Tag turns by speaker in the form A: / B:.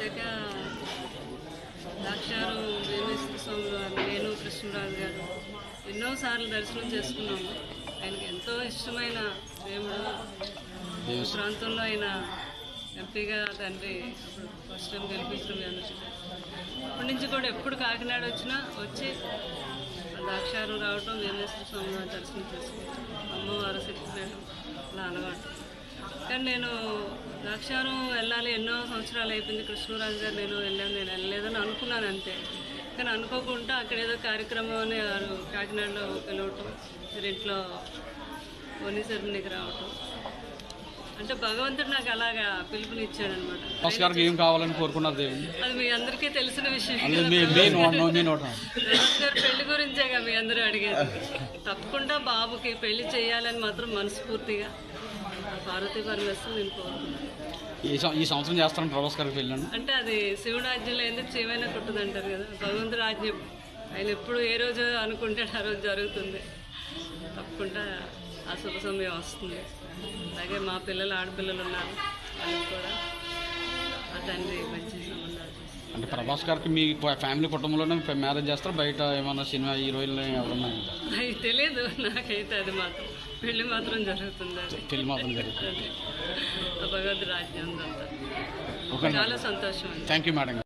A: వచ్చాక ద్రాక్షారు వేమేశ్వర స్వామి వారు నేను కృష్ణరాజు గారు ఎన్నోసార్లు దర్శనం చేసుకున్నాము. ఆయనకి ఎంతో ఇష్టమైన దేవుడు. ఈ ప్రాంతంలో ఆయన ఎంపీగా తండ్రి అప్పుడు ఫస్ట్ టైం గెలిపించడం అప్పటి నుంచి కూడా ఎప్పుడు కాకినాడ వచ్చినా వచ్చి ద్రాక్షారు రావటం వేమేశ్వర స్వామి వారి దర్శనం చేసుకుంటాం అమ్మవారు శక్తిపీఠం అలా అలవాటు. కానీ నేను ద్రాక్షారం వెళ్ళాలి ఎన్నో సంవత్సరాలు అయిపోయింది. కృష్ణరాజు గారు నేను వెళ్ళాను నేను వెళ్ళలేదని అనుకున్నాను అంతే. కానీ అనుకోకుండా అక్కడ ఏదో కార్యక్రమం అని వారు కాకినాడలో పిలవటం మీరు ఇంట్లో ఓని సెరమనీకి రావటం. అంటే భగవంతుడు నాకు అలాగా పిలుపునిచ్చాడు అనమాట
B: గారికి ఏం కావాలని కోరుకున్నారు దేవుని
A: అది మీ అందరికీ తెలిసిన విషయం. గారు పెళ్ళి గురించేగా మీ అందరూ అడిగేది తప్పకుండా బాబుకి పెళ్ళి చేయాలని మాత్రం మనస్ఫూర్తిగా పార్వతీ పరమేశ్వరం నేను కోరుకున్నాను
B: ఈ సం- ఈ సంవత్సరం చేస్తాను ప్రభాస్ గారికి వెళ్ళాను.
A: అంటే అది శివుడు ఆజ్ఞలో ఎందుకు చేయమైనా కుట్టదు అంటారు కదా భగవంతుడు ఆజ్ఞ. ఆయన ఎప్పుడు ఏ రోజు అనుకుంటే ఆ రోజు జరుగుతుంది. తప్పకుండా ఆ శుభ సమయం వస్తుంది. అలాగే మా పిల్లలు ఆడపిల్లలు ఉన్నారు వాళ్ళకి కూడా ఆ తండ్రి మంచి చూస్తారు.
B: అంటే ప్రభాస్ గారికి మీ ఫ్యామిలీ కుటుంబంలోనే మ్యారేజ్ చేస్తారు? బయట ఏమన్నా సినిమా హీరోయిన్లు ఎవరన్నా
A: తెలియదు నాకైతే అది మాత్రం పెళ్ళి మాత్రం జరుగుతుంది అది.
B: పెళ్ళి మాత్రం జరుగుతుంది.
A: భగవద్ రాజ్యం చాలా సంతోషం
B: థ్యాంక్ యూ మేడం.